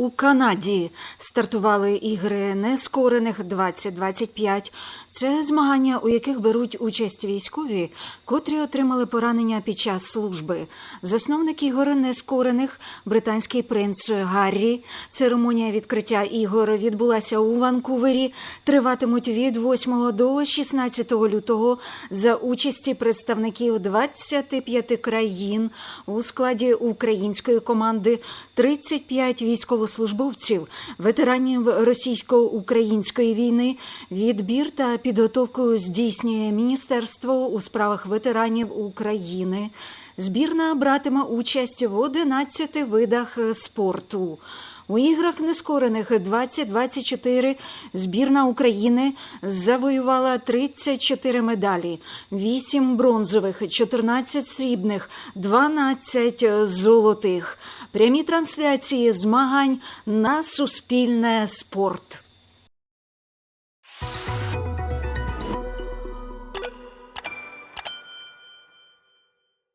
У Канаді стартували ігри нескорених 2025. Це змагання, у яких беруть участь військові, котрі отримали поранення під час служби. Засновник ігор нескорених британський принц Гаррі. Церемонія відкриття ігор відбулася у Ванкувері. Триватимуть від 8 до 16 лютого за участі представників 25 країн у складі української команди 35 військовослужбовців, ветеранів російсько-української війни. Відбір та підготовку здійснює Міністерство у справах ветеранів України. Збірна братиме участь в 11 видах спорту. У іграх нескорених 2024 збірна України завоювала 34 медалі, 8 бронзових, 14 срібних, 12 золотих. Прямі трансляції змагань на Суспільне спорт.